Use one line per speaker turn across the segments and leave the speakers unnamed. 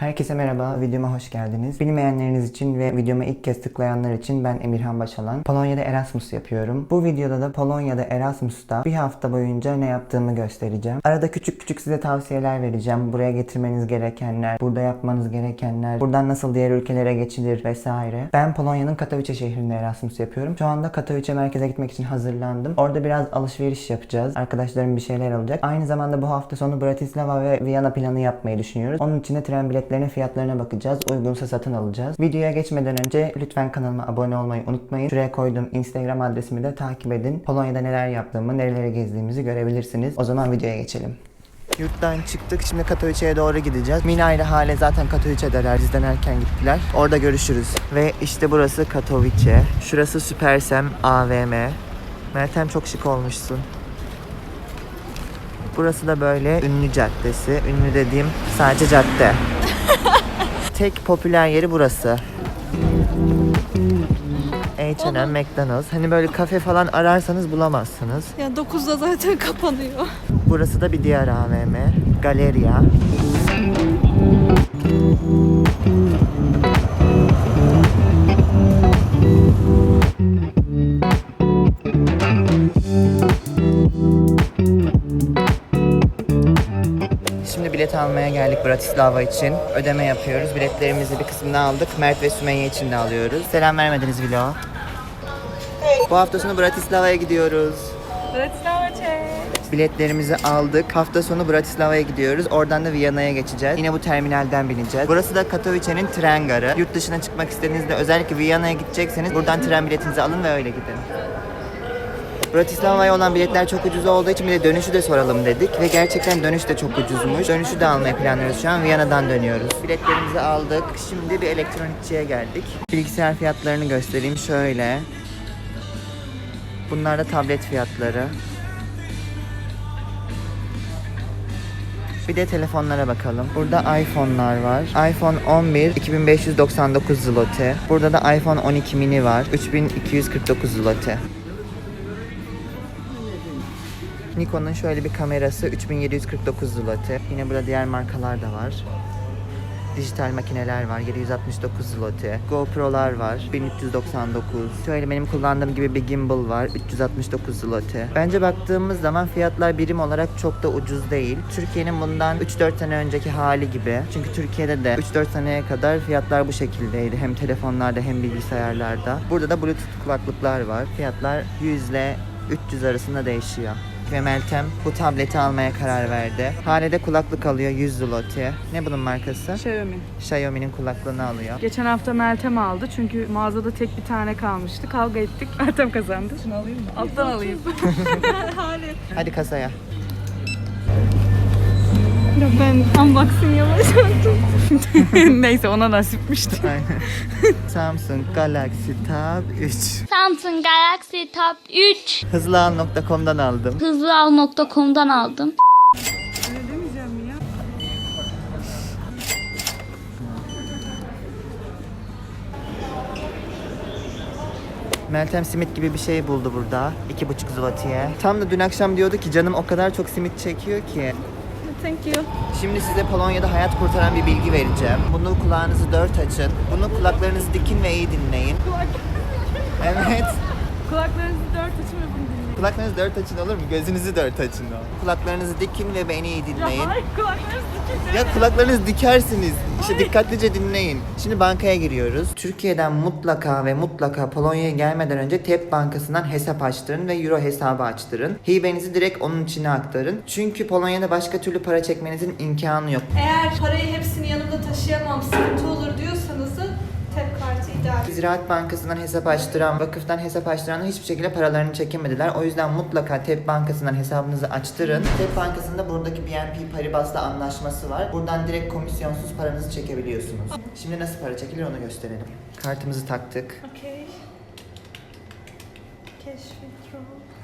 Herkese merhaba, videoma hoş geldiniz. Bilmeyenleriniz için ve videoma ilk kez tıklayanlar için ben Emirhan Başalan. Polonya'da Erasmus yapıyorum. Bu videoda da Polonya'da Erasmus'ta bir hafta boyunca ne yaptığımı göstereceğim. Arada küçük küçük size tavsiyeler vereceğim. Buraya getirmeniz gerekenler, burada yapmanız gerekenler, buradan nasıl diğer ülkelere geçilir vesaire. Ben Polonya'nın Katowice şehrinde Erasmus yapıyorum. Şu anda Katowice merkeze gitmek için hazırlandım. Orada biraz alışveriş yapacağız. Arkadaşlarım bir şeyler alacak. Aynı zamanda bu hafta sonu Bratislava ve Viyana planı yapmayı düşünüyoruz. Onun için de tren biletlerinin fiyatlarına bakacağız. Uygunsa satın alacağız. Videoya geçmeden önce lütfen kanalıma abone olmayı unutmayın. Şuraya koyduğum Instagram adresimi de takip edin. Polonya'da neler yaptığımı, nerelere gezdiğimizi görebilirsiniz. O zaman videoya geçelim. Yurttan çıktık. Şimdi Katowice'ye doğru gideceğiz. Mina ile Hale zaten Katowice'deler. Bizden erken gittiler. Orada görüşürüz. Ve işte burası Katowice. Şurası Süpersem AVM. Meltem çok şık olmuşsun. Burası da böyle ünlü caddesi. Ünlü dediğim sadece cadde. Tek popüler yeri burası. H&M, McDonald's. Hani böyle kafe falan ararsanız bulamazsınız.
Ya 9'da zaten kapanıyor.
Burası da bir diğer AVM. Galeria. Almaya geldik Bratislava için. Ödeme yapıyoruz. Biletlerimizi bir kısmını aldık. Mert ve Sümeyye için de alıyoruz. Selam vermediniz vlog. Bu hafta sonu Bratislava'ya gidiyoruz.
Bratislava
Biletlerimizi aldık. Hafta sonu Bratislava'ya gidiyoruz. Oradan da Viyana'ya geçeceğiz. Yine bu terminalden bineceğiz. Burası da Katowice'nin tren garı. Yurt dışına çıkmak istediğinizde özellikle Viyana'ya gidecekseniz buradan tren biletinizi alın ve öyle gidin. Bratislava'ya olan biletler çok ucuz olduğu için bir de dönüşü de soralım dedik. Ve gerçekten dönüş de çok ucuzmuş. Dönüşü de almayı planlıyoruz şu an. Viyana'dan dönüyoruz. Biletlerimizi aldık. Şimdi bir elektronikçiye geldik. Bilgisayar fiyatlarını göstereyim. Şöyle. Bunlar da tablet fiyatları. Bir de telefonlara bakalım. Burada iPhone'lar var. iPhone 11 2599 zloty. Burada da iPhone 12 mini var. 3249 zloty. Nikon'un şöyle bir kamerası 3749 zloty. Yine burada diğer markalar da var. Dijital makineler var 769 zloty. GoPro'lar var 1399. Şöyle benim kullandığım gibi bir gimbal var 369 zloty. Bence baktığımız zaman fiyatlar birim olarak çok da ucuz değil. Türkiye'nin bundan 3-4 sene önceki hali gibi. Çünkü Türkiye'de de 3-4 seneye kadar fiyatlar bu şekildeydi. Hem telefonlarda hem bilgisayarlarda. Burada da Bluetooth kulaklıklar var. Fiyatlar 100 ile 300 arasında değişiyor ve Meltem bu tableti almaya karar verdi. Hale de kulaklık alıyor 100 zloty. Ne bunun markası?
Xiaomi.
Xiaomi'nin kulaklığını alıyor.
Geçen hafta Meltem aldı çünkü mağazada tek bir tane kalmıştı. Kavga ettik. Meltem kazandı. Şunu alayım mı? Alttan alayım.
Hadi kasaya.
Ben unboxing yapacaktım. Neyse ona nasipmişti.
Aynen. Samsung Galaxy Tab 3.
Samsung Galaxy Tab 3
Hızlıal.com'dan aldım.
hızlıal.com'dan aldım.
Meltem simit gibi bir şey buldu burada. 2,5 zloty'ye. Tam da dün akşam diyordu ki canım o kadar çok simit çekiyor ki.
Thank you.
Şimdi size Polonya'da hayat kurtaran bir bilgi vereceğim. Bunu kulağınızı dört açın. Bunu kulaklarınızı dikin ve iyi dinleyin. Evet.
Kulaklarınızı dört açın ve bunu dinleyin.
Kulaklarınızı dört açın olur mu? Gözünüzü dört açın. Kulaklarınızı dikin ve beni iyi dinleyin.
Hayır kulaklarınızı dikeceğim.
Ya kulaklarınızı dikersiniz. İşte dikkatlice dinleyin. Şimdi bankaya giriyoruz. Türkiye'den mutlaka ve mutlaka Polonya'ya gelmeden önce TEP Bankası'ndan hesap açtırın ve Euro hesabı açtırın. Hibenizi direkt onun içine aktarın. Çünkü Polonya'da başka türlü para çekmenizin imkanı yok.
Eğer parayı hepsini yanımda taşıyamam, sıkıntı olur diyorsanız da tep kartı ideal.
Ziraat Bankası'ndan hesap açtıran, vakıftan hesap açtıran hiçbir şekilde paralarını çekemediler. O yüzden mutlaka TEP Bankası'ndan hesabınızı açtırın. TEP Bankası'nda buradaki BNP Paribas'la anlaşması var. Buradan direkt komisyonsuz paranızı çekebiliyorsunuz. Şimdi nasıl para çekilir onu gösterelim. Kartımızı taktık.
Okey. Withdrawal.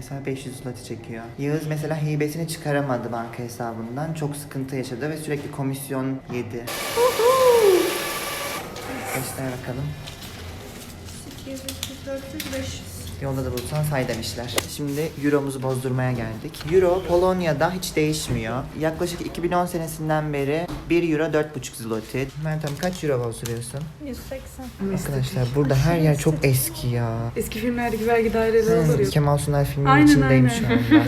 Mesela 500 zloty çekiyor. Yağız mesela hibesini çıkaramadı banka hesabından. Çok sıkıntı yaşadı ve sürekli komisyon yedi. Göster bakalım.
200, 300, 400, 500.
Yolda da bulsan say demişler. Şimdi euromuzu bozdurmaya geldik. Euro Polonya'da hiç değişmiyor. Yaklaşık 2010 senesinden beri 1 euro 4,5 zloty. Meltem kaç euro bozduruyorsun?
180.
Arkadaşlar burada her yer çok eski ya.
Eski filmlerdeki vergi daireleri
Hmm,
ya.
Kemal Sunal filminin
Aynen,
içindeyim
aynen.
şu anda.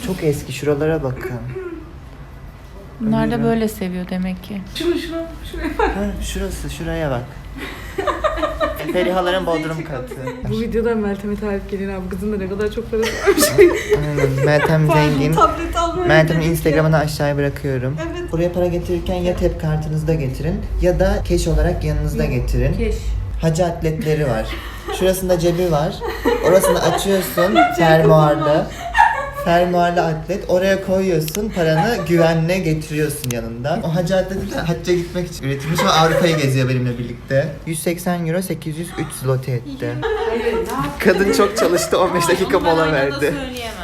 çok eski şuralara bakın.
Bunlar da
Öyle.
böyle seviyor demek ki.
Şunu şunu şuraya bak.
Ha, şurası şuraya bak. Ferihaların bodrum katı.
Bu videoda Meltem'e tarif gelin abi. Kızın da ne kadar çok parası varmış.
Aynen, Meltem zengin.
Tablet
Meltem'in Instagram'ını aşağıya bırakıyorum.
Evet.
Buraya para getirirken ya tep kartınızda getirin ya da keş olarak yanınızda getirin.
Keş.
Hacı atletleri var. Şurasında cebi var. Orasını açıyorsun fermuarlı. Fermuarlı atlet. Oraya koyuyorsun paranı güvenle getiriyorsun yanında. O hacı atleti de hacca gitmek için üretilmiş ve Avrupa'yı geziyor benimle birlikte. 180 euro 803 zloty etti. Kadın çok çalıştı 15 dakika mola verdi.
söyleyemem.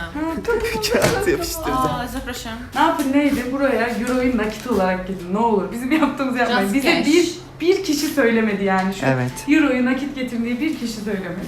Kağıt yapıştırdı.
Aa, zapraszam.
ne yapın neydi? Buraya euroyu nakit olarak getirin. Ne olur. Bizim yaptığımızı yapmayın.
Just
Bize
cash.
bir bir kişi söylemedi yani şu
Evet.
euroyu nakit getirin diye bir kişi söylemedi.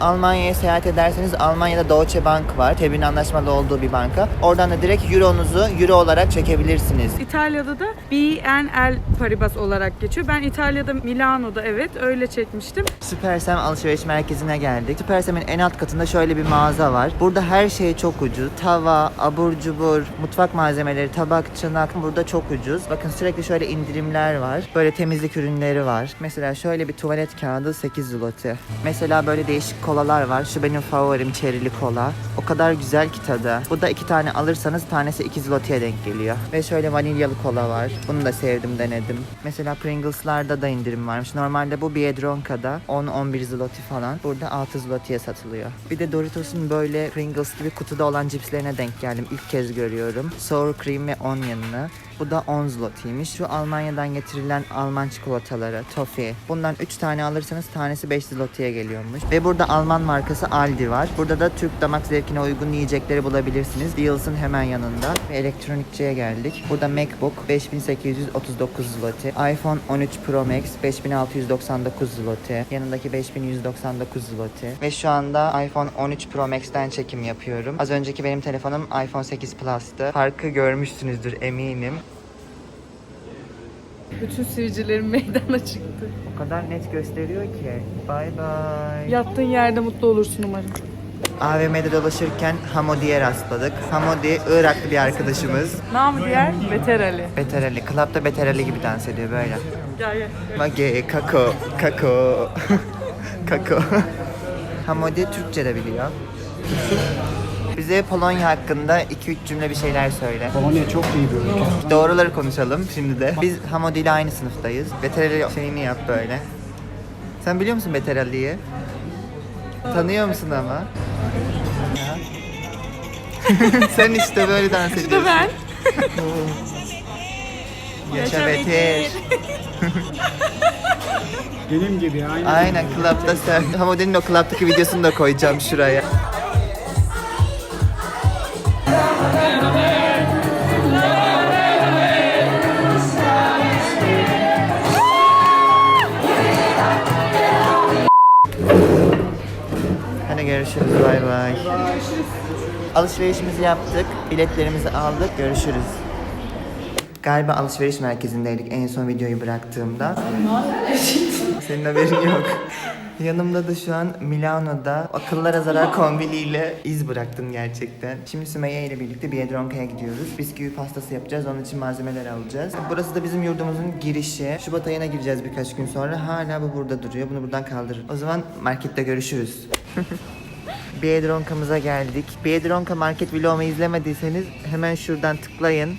Almanya'ya seyahat ederseniz Almanya'da Deutsche Bank var. TEB'in anlaşmalı olduğu bir banka. Oradan da direkt euronuzu euro olarak çekebilirsiniz.
İtalya'da da BNL Paribas olarak geçiyor. Ben İtalya'da Milano'da evet öyle çekmiştim.
Süpersem alışveriş merkezine geldik. Süpersem'in en alt katında şöyle bir mağaza var. Burada her şey çok ucuz. Tava, abur cubur, mutfak malzemeleri, tabak, çanak burada çok ucuz. Bakın sürekli şöyle indirimler var. Böyle temizlik ürünleri var. Mesela şöyle bir tuvalet kağıdı 8 zloty. Mesela böyle değişik kolalar var. Şu benim favorim çerili kola. O kadar güzel ki tadı. Bu da iki tane alırsanız tanesi 2 zloty'ye denk geliyor. Ve şöyle vanilyalı kola var. Bunu da sevdim denedim. Mesela Pringles'larda da indirim varmış. Normalde bu Biedronka'da 10-11 zloty falan. Burada 6 zloty'ye satılıyor. Bir de Doritos'un böyle Pringles gibi kutuda olan cipslerine denk geldim. İlk kez görüyorum. Sour cream ve onion'lı. Bu da 10 zloty'ymiş. Şu Almanya'dan getirilen Alman çikolataları, toffee. Bundan 3 tane alırsanız tanesi 5 zloty'ye geliyormuş. Ve burada Alman markası Aldi var. Burada da Türk damak zevkine uygun yiyecekleri bulabilirsiniz. Deals'ın hemen yanında. Ve elektronikçiye geldik. Burada MacBook 5839 zloty. iPhone 13 Pro Max 5699 zloty. Yanındaki 5199 zloty. Ve şu anda iPhone 13 Pro Max'ten çekim yapıyorum. Az önceki benim telefonum iPhone 8 Plus'tı. Farkı görmüşsünüzdür eminim.
Bütün seyircilerim meydana çıktı.
O kadar net gösteriyor ki. Bye bye.
Yattığın yerde mutlu olursun umarım.
AVM'de dolaşırken Hamodi'ye rastladık. Hamodi Iraklı bir arkadaşımız.
Namı diğer Beter Ali.
Beter Ali. Club'da Beter Ali gibi dans ediyor böyle.
Gel gel.
Mage, kako, kako, kako. Hamodi Türkçe de biliyor. Bize Polonya hakkında 2-3 cümle bir şeyler söyle.
Polonya çok iyi bir ülke.
Doğruları konuşalım şimdi de. Biz Hamodi ile aynı sınıftayız. Beter Ali şeyini yap böyle. Sen biliyor musun Beter Ali'yi? Tanıyor musun ama? Sen işte böyle dans ediyorsun.
Bu da ben.
Yaşa Beter.
Benim gibi aynı.
Aynen club'da sen. Hamodi'nin o club'daki videosunu da koyacağım şuraya. Bay bay. Alışverişimizi yaptık, biletlerimizi aldık, görüşürüz. Galiba alışveriş merkezindeydik en son videoyu bıraktığımda. Senin haberin yok. Yanımda da şu an Milano'da akıllara zarar kombiniyle iz bıraktım gerçekten. Şimdi Sümeyye ile birlikte Biedronka'ya gidiyoruz. Bisküvi pastası yapacağız. Onun için malzemeler alacağız. Burası da bizim yurdumuzun girişi. Şubat ayına gireceğiz birkaç gün sonra. Hala bu burada duruyor. Bunu buradan kaldırır. O zaman markette görüşürüz. Biedronka'mıza geldik. Biedronka market vlogumu izlemediyseniz hemen şuradan tıklayın.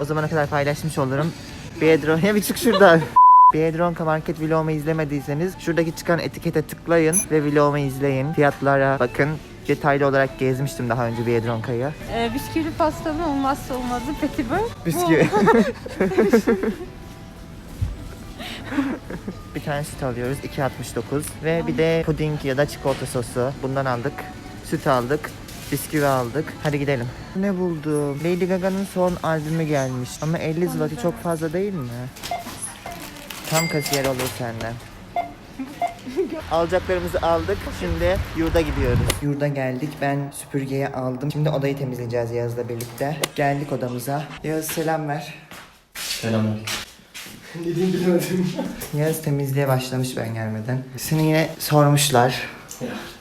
O zamana kadar paylaşmış olurum. Biedronka bir çık şuradan. Biedronka market vlogumu izlemediyseniz şuradaki çıkan etikete tıklayın ve vlogumu izleyin. Fiyatlara bakın. Detaylı olarak gezmiştim daha önce Biedronka'yı.
Ee, bisküvi pastanın olmazsa olmazı petibör.
Bisküvi. bir tane süt alıyoruz 2.69 ve bir de puding ya da çikolata sosu bundan aldık. Süt aldık. Bisküvi aldık. Hadi gidelim. Ne buldum? Lady Gaga'nın son albümü gelmiş. Ama 50 zloty çok fazla değil mi? Tam kasiyer olur senden. Alacaklarımızı aldık. Şimdi yurda gidiyoruz. Yurda geldik. Ben süpürgeyi aldım. Şimdi odayı temizleyeceğiz Yağız'la birlikte. Geldik odamıza. Yağız selam ver.
Selamlar.
Dediğimi bilemedim.
Yağız temizliğe başlamış ben gelmeden. Seni yine sormuşlar.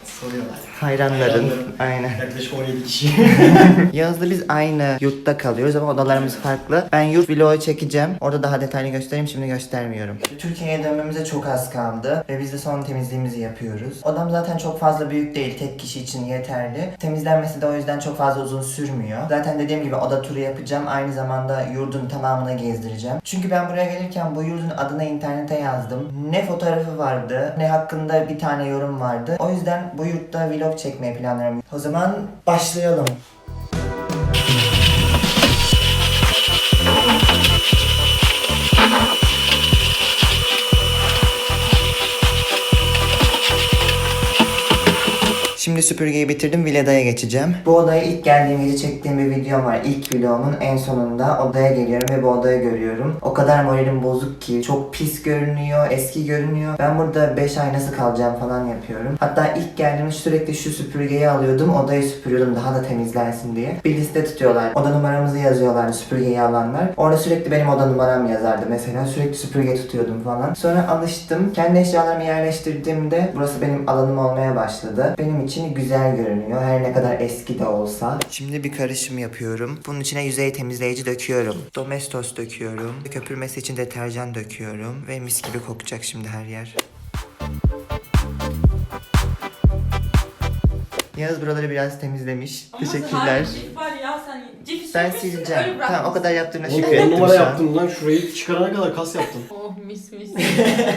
Soruyorlar.
Hayranların.
Hayranlarım.
Aynen.
Yaklaşık 17 kişi.
Yağız'la biz aynı yurtta kalıyoruz ama odalarımız farklı. Ben yurt vlogu çekeceğim. Orada daha detaylı göstereyim. Şimdi göstermiyorum. Türkiye'ye dönmemize çok az kaldı. Ve biz de son temizliğimizi yapıyoruz. Odam zaten çok fazla büyük değil. Tek kişi için yeterli. Temizlenmesi de o yüzden çok fazla uzun sürmüyor. Zaten dediğim gibi oda turu yapacağım. Aynı zamanda yurdun tamamına gezdireceğim. Çünkü ben buraya gelirken bu yurdun adını internete yazdım. Ne fotoğrafı vardı ne hakkında bir tane yorum vardı. O yüzden bu yurtta vlog çekmeyi planlıyorum. O zaman başlayalım. Şimdi süpürgeyi bitirdim villadaya geçeceğim. Bu odaya ilk geldiğim gece çektiğim bir videom var. İlk vlogumun en sonunda odaya geliyorum ve bu odayı görüyorum. O kadar moralim bozuk ki çok pis görünüyor, eski görünüyor. Ben burada 5 ay nasıl kalacağım falan yapıyorum. Hatta ilk geldiğimde sürekli şu süpürgeyi alıyordum. Odayı süpürüyordum daha da temizlensin diye. Bir liste tutuyorlar. Oda numaramızı yazıyorlardı süpürgeyi alanlar. Orada sürekli benim oda numaram yazardı mesela. Sürekli süpürge tutuyordum falan. Sonra alıştım. Kendi eşyalarımı yerleştirdiğimde burası benim alanım olmaya başladı. Benim için güzel görünüyor. Her ne kadar eski de olsa. Şimdi bir karışım yapıyorum. Bunun içine yüzey temizleyici döküyorum. Domestos döküyorum. Köpürmesi için deterjan döküyorum. Ve mis gibi kokacak şimdi her yer. Yağız buraları biraz temizlemiş. Teşekkürler.
var ya sen cif
Ben sileceğim. Tamam o kadar yaptığına
Oğlum
şükür
10
ettim
numara
şu an.
yaptın lan. Şurayı çıkarana kadar kas yaptın.
Oh mis mis.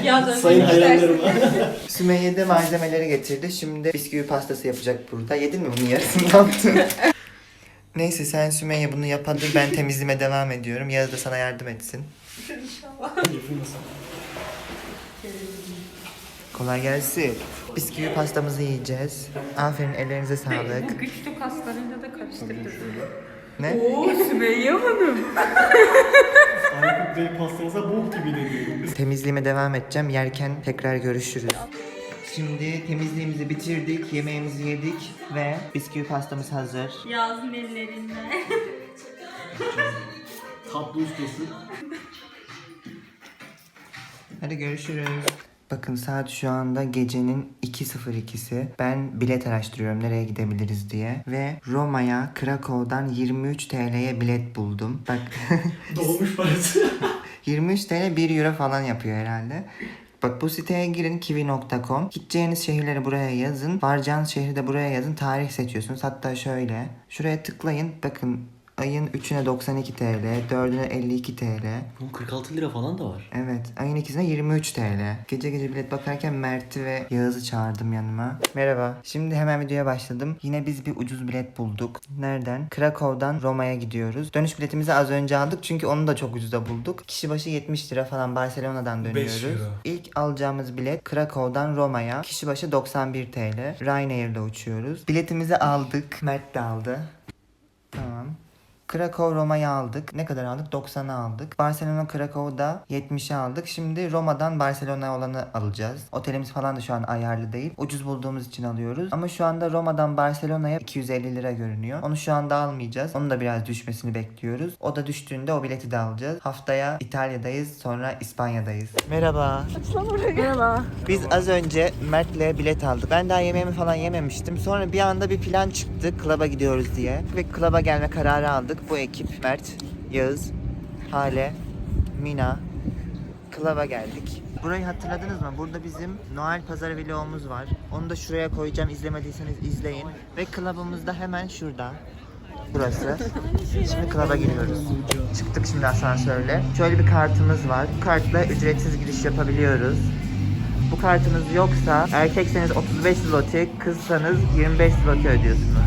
ya da
Sayın hayranlarım.
Sümeyye de malzemeleri getirdi. Şimdi bisküvi pastası yapacak burada. Yedin mi bunu yarısını yaptın? Neyse sen Sümeyye bunu yap hadi ben temizliğime devam ediyorum. Yağız da sana yardım etsin. Kolay gelsin. Bisküvi pastamızı yiyeceğiz. Aferin ellerinize sağlık.
Güçlü kaslarıyla da karıştırdı.
Ne?
Sümeyye Hanım.
Aykut Bey pastanıza bok gibi dedi.
Temizliğime devam edeceğim. Yerken tekrar görüşürüz. Şimdi temizliğimizi bitirdik, yemeğimizi yedik ve bisküvi pastamız hazır.
Yazın ellerinde.
Tatlı ustası.
Hadi görüşürüz. Bakın saat şu anda gecenin 2.02'si. Ben bilet araştırıyorum nereye gidebiliriz diye. Ve Roma'ya Krakow'dan 23 TL'ye bilet buldum. Bak
Dolmuş parası.
23 TL 1 euro falan yapıyor herhalde. Bak bu siteye girin kiwi.com. Gideceğiniz şehirleri buraya yazın. Varacağınız şehri de buraya yazın. Tarih seçiyorsunuz. Hatta şöyle. Şuraya tıklayın. Bakın ayın 3'üne 92 TL, 4'üne 52 TL.
Oğlum 46 lira falan da var.
Evet. Ayın ikisine 23 TL. Gece gece bilet bakarken Mert'i ve Yağız'ı çağırdım yanıma. Merhaba. Şimdi hemen videoya başladım. Yine biz bir ucuz bilet bulduk. Nereden? Krakow'dan Roma'ya gidiyoruz. Dönüş biletimizi az önce aldık çünkü onu da çok ucuza bulduk. Kişi başı 70 lira falan Barcelona'dan dönüyoruz. İlk alacağımız bilet Krakow'dan Roma'ya. Kişi başı 91 TL. Ryanair'le uçuyoruz. Biletimizi aldık. Mert de aldı. Tamam. Krakow Roma'yı aldık. Ne kadar aldık? 90'ı aldık. Barcelona Krakow'da 70'i aldık. Şimdi Roma'dan Barcelona olanı alacağız. Otelimiz falan da şu an ayarlı değil. Ucuz bulduğumuz için alıyoruz. Ama şu anda Roma'dan Barcelona'ya 250 lira görünüyor. Onu şu anda almayacağız. Onun da biraz düşmesini bekliyoruz. O da düştüğünde o bileti de alacağız. Haftaya İtalya'dayız. Sonra İspanya'dayız. Merhaba.
Merhaba.
Biz az önce Mert'le bilet aldık. Ben daha yemeğimi falan yememiştim. Sonra bir anda bir plan çıktı. Klaba gidiyoruz diye. Ve klaba gelme kararı aldık. Bu ekip Mert, Yağız, Hale, Mina. Klaba geldik. Burayı hatırladınız mı? Burada bizim Noel Pazarı vlogumuz var. Onu da şuraya koyacağım. İzlemediyseniz izleyin. Ve klabımız da hemen şurada. Burası. Şimdi klaba giriyoruz. Çıktık şimdi asansörle. Şöyle bir kartımız var. Bu kartla ücretsiz giriş yapabiliyoruz. Bu kartınız yoksa erkekseniz 35 zloty, kızsanız 25 zloty ödüyorsunuz.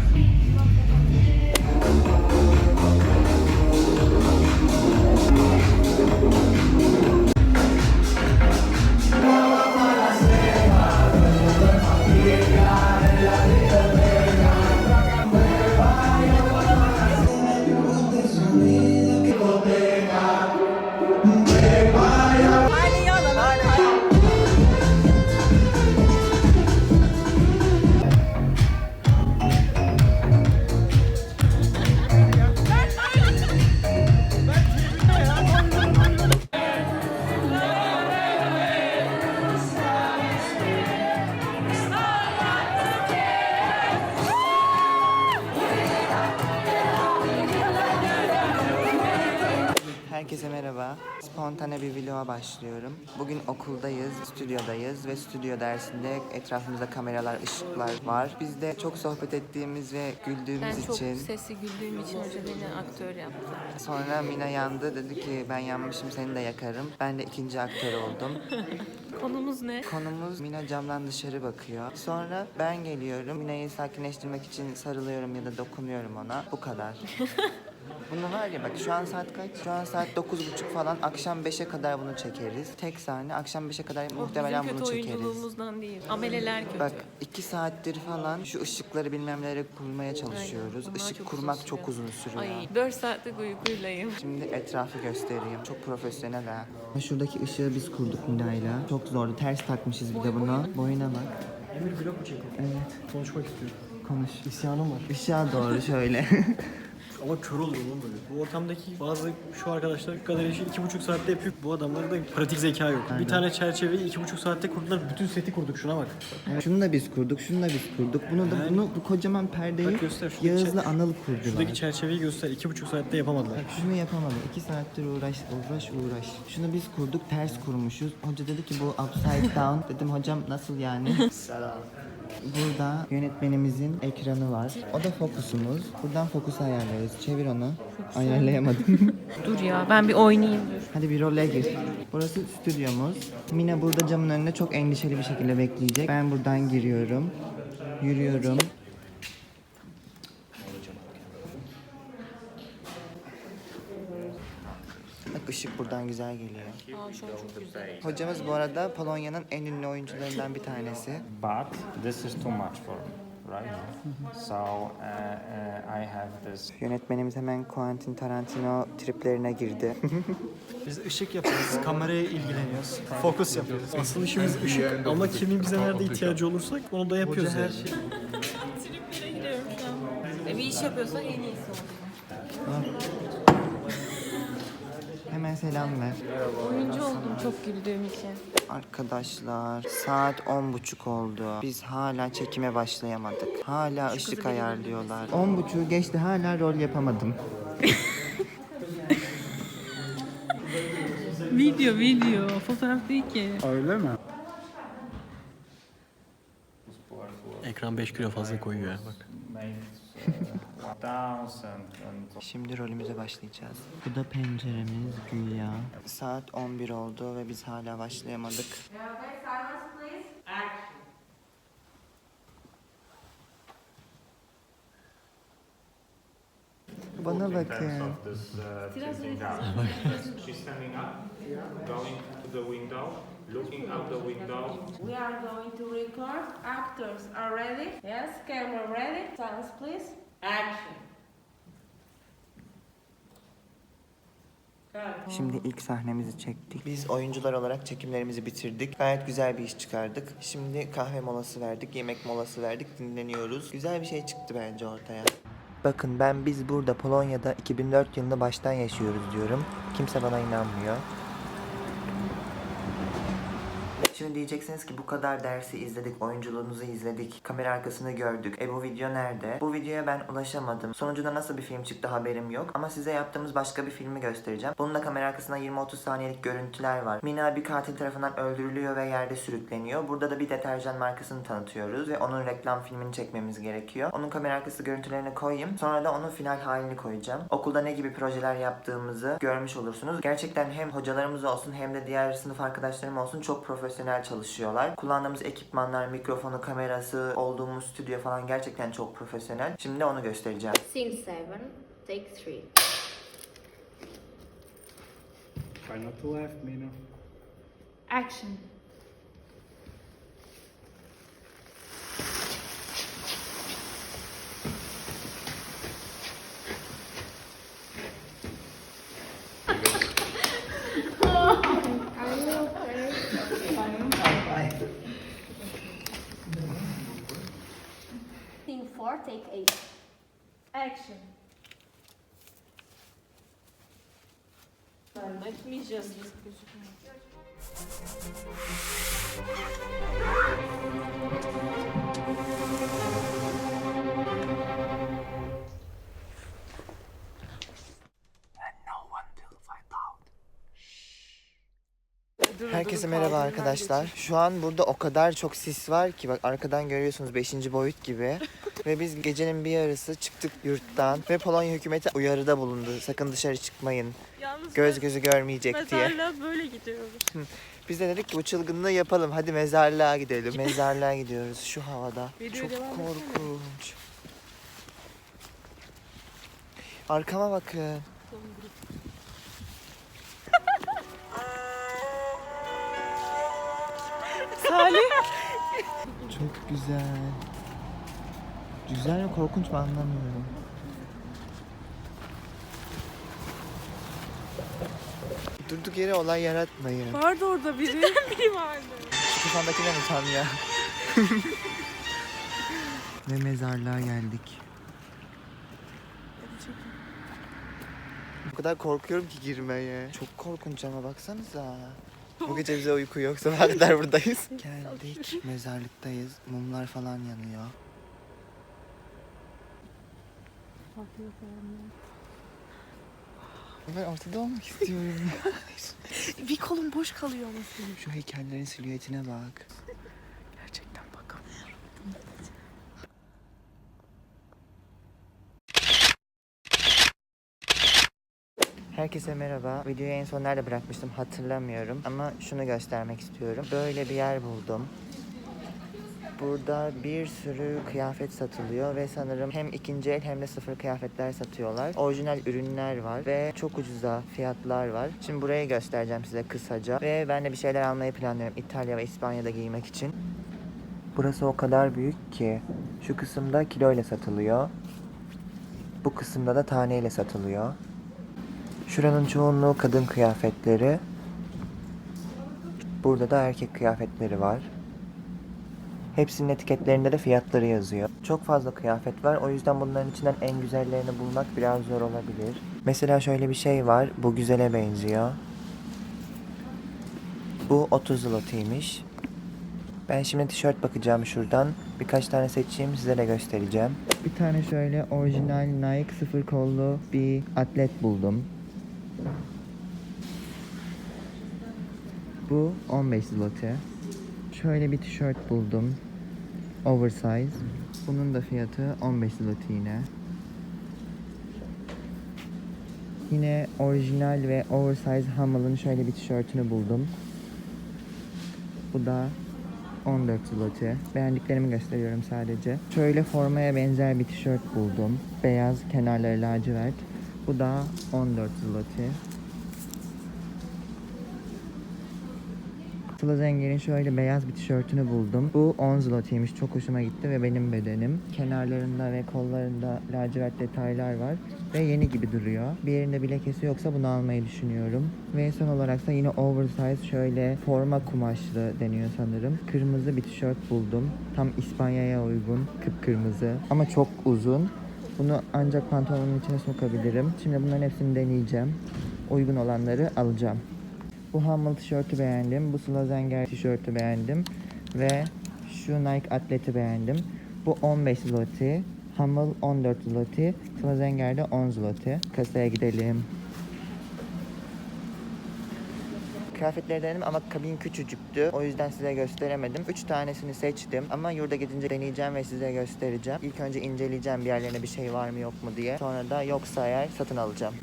Stüdyodayız ve stüdyo dersinde etrafımızda kameralar, ışıklar var. Biz de çok sohbet ettiğimiz ve güldüğümüz
Ben çok
için
sesli güldüğüm için hoca beni aktör yaptı.
sonra Mina yandı. Dedi ki ben yanmışım seni de yakarım. Ben de ikinci aktör oldum.
Konumuz ne?
Konumuz Mina camdan dışarı bakıyor. Sonra ben geliyorum. Mina'yı sakinleştirmek için sarılıyorum ya da dokunuyorum ona. Bu kadar. Bunu var ya bak şu an saat kaç? Şu an saat 9.30 falan. Akşam 5'e kadar bunu çekeriz. Tek sahne. Akşam 5'e kadar
O
muhtemelen
bizim
bunu
kötü
çekeriz.
oyunculuğumuzdan değil. Ameleler kötü.
Bak iki saattir falan şu ışıkları bilmem nelere kurmaya çalışıyoruz.
Bunlar
Işık
çok
kurmak çok uzun sürüyor.
Ay 4 saatlik uykuylayım.
Şimdi etrafı göstereyim. Çok profesyonel ha. Şuradaki ışığı biz kurduk Mina'yla. Çok zordu. Ters takmışız bir de bunu. Boyuna bak.
Emir vlog mu çekiyor?
Evet.
Konuşmak istiyorum.
Konuş.
İsyanım var.
Işığa doğru şöyle.
Ama kör oluyorum oğlum böyle. Bu ortamdaki bazı şu arkadaşlar kadar işi iki buçuk saatte yapıyor. Bu adamlarda pratik zeka yok. Bir tane çerçeveyi iki buçuk saatte kurdular. Bütün seti kurduk şuna bak.
Evet, Şunu da biz kurduk, şunu da biz kurduk. Bunu da bunu bu kocaman perdeyi
Bak göster,
Yağız'la
çer-
Anıl kurdular.
Şuradaki çerçeveyi göster. iki buçuk saatte yapamadılar.
Şunu yapamadım. İki saattir uğraş, uğraş, uğraş. Şunu biz kurduk, ters kurmuşuz. Hoca dedi ki bu upside down. Dedim hocam nasıl yani?
Selam.
Burada yönetmenimizin ekranı var. O da fokusumuz. Buradan fokusu ayarlarız. Çevir onu. Ayarlayamadım.
Dur ya ben bir oynayayım dur.
Hadi bir role gir. Burası stüdyomuz. Mine burada camın önünde çok endişeli bir şekilde bekleyecek. Ben buradan giriyorum. Yürüyorum. Işık buradan güzel geliyor.
Aa şu an çok güzel.
Hocamız bu arada Polonya'nın en ünlü oyuncularından bir tanesi.
but this is too much for me right so uh, uh, i have this
Yönetmenimiz hemen Quentin Tarantino triplerine girdi.
Biz ışık yapıyoruz. Kameraya ilgileniyoruz. Fokus yapıyoruz. Asıl işimiz ışık. Ama kimin bize nerede ihtiyacı olursak onu da yapıyoruz yani.
Triplere giriyorum şu an. E, bir iş yapıyorsak en iyisi olur.
Hemen selam ver.
Oyuncu oldum çok güldüğüm için.
Arkadaşlar saat 10.30 oldu. Biz hala çekime başlayamadık. Hala ışık ayarlıyorlar. 10.30 geçti hala rol yapamadım.
Video video fotoğraf değil ki.
Ekran 5 kilo fazla koyuyor ya bak.
Şimdi rolümüze başlayacağız. Bu da penceremiz güya. Saat 11 oldu ve biz hala başlayamadık. Bakın.
of this uh, sitting down she's standing up going to the window looking out the window
We are going to record. Actors are ready. Yes, camera ready. Silence, please. Action.
Şimdi ilk sahnemizi çektik. Biz oyuncular olarak çekimlerimizi bitirdik. Gayet güzel bir iş çıkardık. Şimdi kahve molası verdik, yemek molası verdik, dinleniyoruz. Güzel bir şey çıktı bence ortaya. Bakın ben biz burada Polonya'da 2004 yılında baştan yaşıyoruz diyorum. Kimse bana inanmıyor. Şimdi diyeceksiniz ki bu kadar dersi izledik, oyunculuğunuzu izledik, kamera arkasını gördük. E bu video nerede? Bu videoya ben ulaşamadım. Sonucunda nasıl bir film çıktı haberim yok. Ama size yaptığımız başka bir filmi göstereceğim. Bunun da kamera arkasında 20-30 saniyelik görüntüler var. Mina bir katil tarafından öldürülüyor ve yerde sürükleniyor. Burada da bir deterjan markasını tanıtıyoruz ve onun reklam filmini çekmemiz gerekiyor. Onun kamera arkası görüntülerini koyayım. Sonra da onun final halini koyacağım. Okulda ne gibi projeler yaptığımızı görmüş olursunuz. Gerçekten hem hocalarımız olsun hem de diğer sınıf arkadaşlarım olsun çok profesyonel çalışıyorlar. Kullandığımız ekipmanlar, mikrofonu, kamerası, olduğumuz stüdyo falan gerçekten çok profesyonel. Şimdi onu göstereceğim.
Scene 7, take 3.
Try not to laugh, Mina.
Action.
Scene 4, take 8.
Action.
Açmayacağız biz gözükmüyor.
No one will find out.
Dur,
Herkese merhaba arkadaşlar. Şu an burada o kadar çok sis var ki bak arkadan görüyorsunuz 5. boyut gibi. ve biz gecenin bir yarısı çıktık yurttan ve Polonya hükümeti uyarıda bulundu. Sakın dışarı çıkmayın.
Yalnız
Göz gözü görmeyecek diye.
mezarlığa böyle gidiyoruz.
Biz de dedik ki bu çılgınlığı yapalım. Hadi mezarlığa gidelim. Mezarlığa gidiyoruz şu havada.
Videoya
Çok
devam
korkunç. Arkama bakın.
Salih.
Çok güzel. Güzel mi korkunç mu anlamıyorum. Durduk yere olay yaratmayın.
Vardı orada biri.
Biri vardı.
Şu kafandakinden utan ya. Ve mezarlığa geldik. O kadar korkuyorum ki girmeye. Çok korkunç ama baksanıza. Bu gece bize uyku yok. Sabaha kadar buradayız. Geldik. Mezarlıktayız. Mumlar falan yanıyor. Ben ortada olmak istiyorum.
bir kolum boş kalıyor ama.
Şu heykellerin silüetine bak. Gerçekten bakamıyorum. Herkese merhaba. Videoyu en son nerede bırakmıştım hatırlamıyorum ama şunu göstermek istiyorum. Böyle bir yer buldum. Burada bir sürü kıyafet satılıyor ve sanırım hem ikinci el hem de sıfır kıyafetler satıyorlar. Orijinal ürünler var ve çok ucuza fiyatlar var. Şimdi burayı göstereceğim size kısaca ve ben de bir şeyler almayı planlıyorum İtalya ve İspanya'da giymek için. Burası o kadar büyük ki şu kısımda kilo ile satılıyor. Bu kısımda da taneyle satılıyor. Şuranın çoğunluğu kadın kıyafetleri. Burada da erkek kıyafetleri var. Hepsinin etiketlerinde de fiyatları yazıyor. Çok fazla kıyafet var. O yüzden bunların içinden en güzellerini bulmak biraz zor olabilir. Mesela şöyle bir şey var. Bu güzele benziyor. Bu 30 zlotiymiş. Ben şimdi tişört bakacağım şuradan. Birkaç tane seçeyim size de göstereceğim. Bir tane şöyle orijinal Nike sıfır kollu bir atlet buldum. Bu 15 zloty. Şöyle bir tişört buldum. Oversize. Bunun da fiyatı 15 zloty yine. Yine orijinal ve oversize Hammel'ın şöyle bir tişörtünü buldum. Bu da 14 zloty. Beğendiklerimi gösteriyorum sadece. Şöyle formaya benzer bir tişört buldum. Beyaz, kenarları lacivert. Bu da 14 zloty. Sıla Zenger'in şöyle beyaz bir tişörtünü buldum. Bu 10 zlotiymiş. Çok hoşuma gitti ve benim bedenim. Kenarlarında ve kollarında lacivert detaylar var. Ve yeni gibi duruyor. Bir yerinde bir lekesi yoksa bunu almayı düşünüyorum. Ve son olarak da yine oversize şöyle forma kumaşlı deniyor sanırım. Kırmızı bir tişört buldum. Tam İspanya'ya uygun. Kıpkırmızı. Ama çok uzun. Bunu ancak pantolonun içine sokabilirim. Şimdi bunların hepsini deneyeceğim. Uygun olanları alacağım. Bu Hummel tişörtü beğendim. Bu Slazenger tişörtü beğendim. Ve şu Nike atleti beğendim. Bu 15 zloty. Hummel 14 zloty. Slazenger de 10 zloty. Kasaya gidelim. Kıyafetleri denedim ama kabin küçücüktü. O yüzden size gösteremedim. 3 tanesini seçtim ama yurda gidince deneyeceğim ve size göstereceğim. İlk önce inceleyeceğim bir yerlerine bir şey var mı yok mu diye. Sonra da yoksa eğer satın alacağım.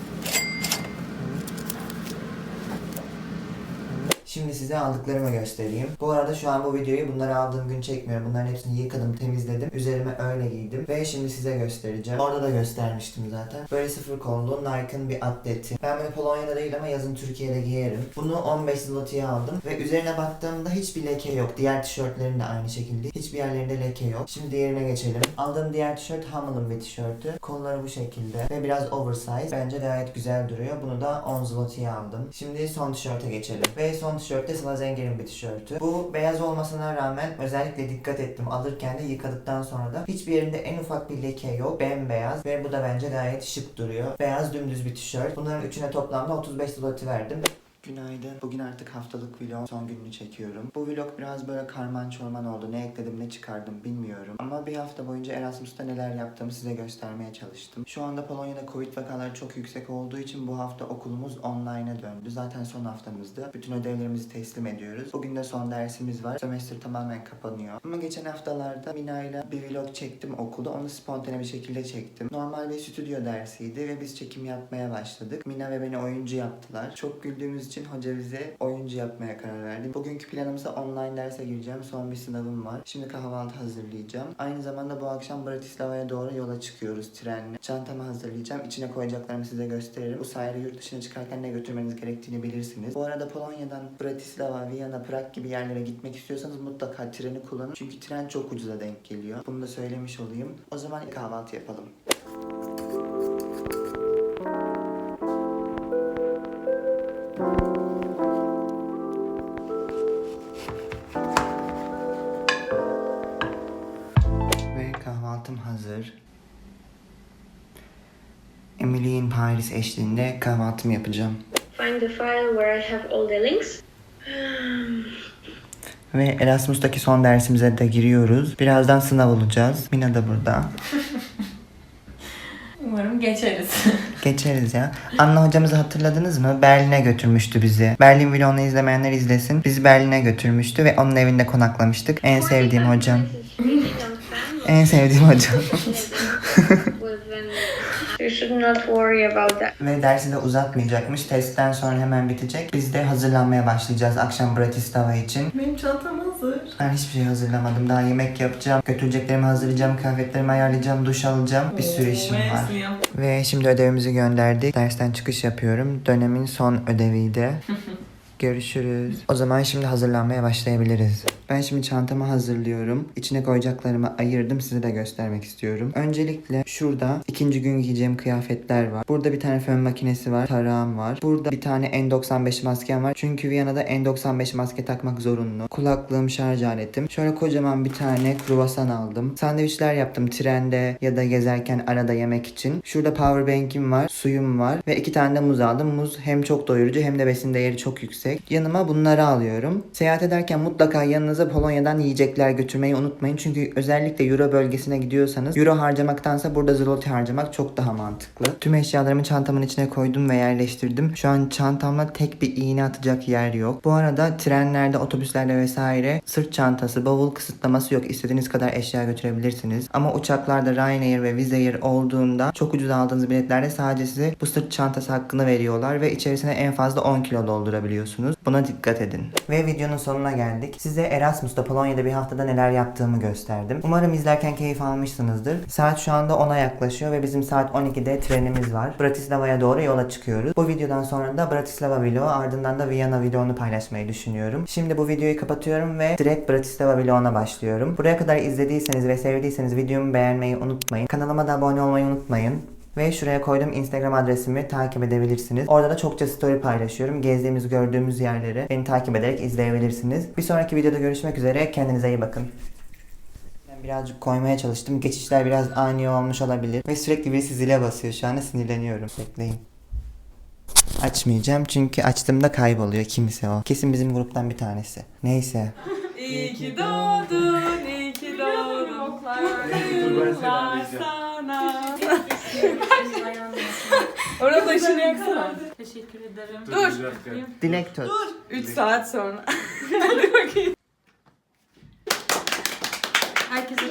Şimdi size aldıklarımı göstereyim. Bu arada şu an bu videoyu bunları aldığım gün çekmiyorum. Bunların hepsini yıkadım, temizledim. Üzerime öyle giydim. Ve şimdi size göstereceğim. Orada da göstermiştim zaten. Böyle sıfır kollu Nike'ın bir atleti. Ben bunu Polonya'da değil ama yazın Türkiye'de giyerim. Bunu 15 zloty'ye aldım. Ve üzerine baktığımda hiçbir leke yok. Diğer tişörtlerin de aynı şekilde. Hiçbir yerlerinde leke yok. Şimdi diğerine geçelim. Aldığım diğer tişört Hammel'ın bir tişörtü. Kolları bu şekilde. Ve biraz oversize. Bence gayet güzel duruyor. Bunu da 10 zloty'ye aldım. Şimdi son tişörte geçelim. Ve son tişört de Sıla bir tişörtü. Bu beyaz olmasına rağmen özellikle dikkat ettim. Alırken de yıkadıktan sonra da hiçbir yerinde en ufak bir leke yok. Bembeyaz ve bu da bence gayet şık duruyor. Beyaz dümdüz bir tişört. Bunların üçüne toplamda 35 zloty verdim. Günaydın. Bugün artık haftalık vlog son gününü çekiyorum. Bu vlog biraz böyle karman çorman oldu. Ne ekledim ne çıkardım bilmiyorum. Ama bir hafta boyunca Erasmus'ta neler yaptığımı size göstermeye çalıştım. Şu anda Polonya'da Covid vakaları çok yüksek olduğu için bu hafta okulumuz online'a döndü. Zaten son haftamızdı. Bütün ödevlerimizi teslim ediyoruz. Bugün de son dersimiz var. Sömestr tamamen kapanıyor. Ama geçen haftalarda Mina ile bir vlog çektim okulda. Onu spontane bir şekilde çektim. Normal bir stüdyo dersiydi ve biz çekim yapmaya başladık. Mina ve beni oyuncu yaptılar. Çok güldüğümüz için hoca oyuncu yapmaya karar verdi. Bugünkü planımızda online derse gireceğim. Son bir sınavım var. Şimdi kahvaltı hazırlayacağım. Aynı zamanda bu akşam Bratislava'ya doğru yola çıkıyoruz trenle. Çantamı hazırlayacağım. İçine koyacaklarımı size gösteririm. Bu sayede yurt dışına çıkarken ne götürmeniz gerektiğini bilirsiniz. Bu arada Polonya'dan Bratislava, Viyana, Prag gibi yerlere gitmek istiyorsanız mutlaka treni kullanın. Çünkü tren çok ucuza denk geliyor. Bunu da söylemiş olayım. O zaman kahvaltı yapalım. Paris eşliğinde kahvaltımı yapacağım.
Find the file where I have all the links.
Ve Erasmus'taki son dersimize de giriyoruz. Birazdan sınav olacağız. Mina da burada.
Umarım geçeriz.
Geçeriz ya. Anna hocamızı hatırladınız mı? Berlin'e götürmüştü bizi. Berlin vlogunu izlemeyenler izlesin. Bizi Berlin'e götürmüştü ve onun evinde konaklamıştık. En sevdiğim hocam. En sevdiğim hocam.
Should not worry about that.
Ve dersi de uzatmayacakmış. Testten sonra hemen bitecek. Biz de hazırlanmaya başlayacağız akşam Bratislava için.
Benim çantam hazır.
Ben hiçbir şey hazırlamadım. Daha yemek yapacağım. Götüreceklerimi hazırlayacağım. Kıyafetlerimi ayarlayacağım. Duş alacağım. Bir sürü işim var. Ve şimdi ödevimizi gönderdik. Dersten çıkış yapıyorum. Dönemin son ödeviydi. Görüşürüz. O zaman şimdi hazırlanmaya başlayabiliriz. Ben şimdi çantamı hazırlıyorum. İçine koyacaklarımı ayırdım. Size de göstermek istiyorum. Öncelikle şurada ikinci gün giyeceğim kıyafetler var. Burada bir tane fön makinesi var. Tarağım var. Burada bir tane N95 maskem var. Çünkü Viyana'da N95 maske takmak zorunlu. Kulaklığım, şarj aletim. Şöyle kocaman bir tane kruvasan aldım. Sandviçler yaptım trende ya da gezerken arada yemek için. Şurada powerbank'im var. Suyum var. Ve iki tane de muz aldım. Muz hem çok doyurucu hem de besin değeri çok yüksek. Yanıma bunları alıyorum. Seyahat ederken mutlaka yanınıza Polonya'dan yiyecekler götürmeyi unutmayın. Çünkü özellikle Euro bölgesine gidiyorsanız Euro harcamaktansa burada zloty harcamak çok daha mantıklı. Tüm eşyalarımı çantamın içine koydum ve yerleştirdim. Şu an çantamda tek bir iğne atacak yer yok. Bu arada trenlerde, otobüslerde vesaire sırt çantası, bavul kısıtlaması yok. İstediğiniz kadar eşya götürebilirsiniz. Ama uçaklarda Ryanair ve Wizz olduğunda çok ucuz aldığınız biletlerde sadece size bu sırt çantası hakkını veriyorlar ve içerisine en fazla 10 kilo doldurabiliyorsunuz. Buna dikkat edin. Ve videonun sonuna geldik. Size Erasmus'ta Polonya'da bir haftada neler yaptığımı gösterdim. Umarım izlerken keyif almışsınızdır. Saat şu anda 10'a yaklaşıyor ve bizim saat 12'de trenimiz var. Bratislava'ya doğru yola çıkıyoruz. Bu videodan sonra da Bratislava vlogu ardından da Viyana vlogunu paylaşmayı düşünüyorum. Şimdi bu videoyu kapatıyorum ve direkt Bratislava vloguna başlıyorum. Buraya kadar izlediyseniz ve sevdiyseniz videomu beğenmeyi unutmayın. Kanalıma da abone olmayı unutmayın. Ve şuraya koydum Instagram adresimi takip edebilirsiniz. Orada da çokça story paylaşıyorum. Gezdiğimiz, gördüğümüz yerleri beni takip ederek izleyebilirsiniz. Bir sonraki videoda görüşmek üzere. Kendinize iyi bakın. Ben birazcık koymaya çalıştım. Geçişler biraz ani olmuş olabilir. Ve sürekli birisi zile basıyor. Şu anda sinirleniyorum. Bekleyin. Açmayacağım çünkü açtığımda kayboluyor. Kimse o. Kesin bizim gruptan bir tanesi. Neyse.
İyi ki doğdun, iyi ki doğdun. Yıllar sana. Orada ışını yaksana. Teşekkür ederim. Dur.
Dilek tut.
3 saat sonra. Hadi bakayım. Herkese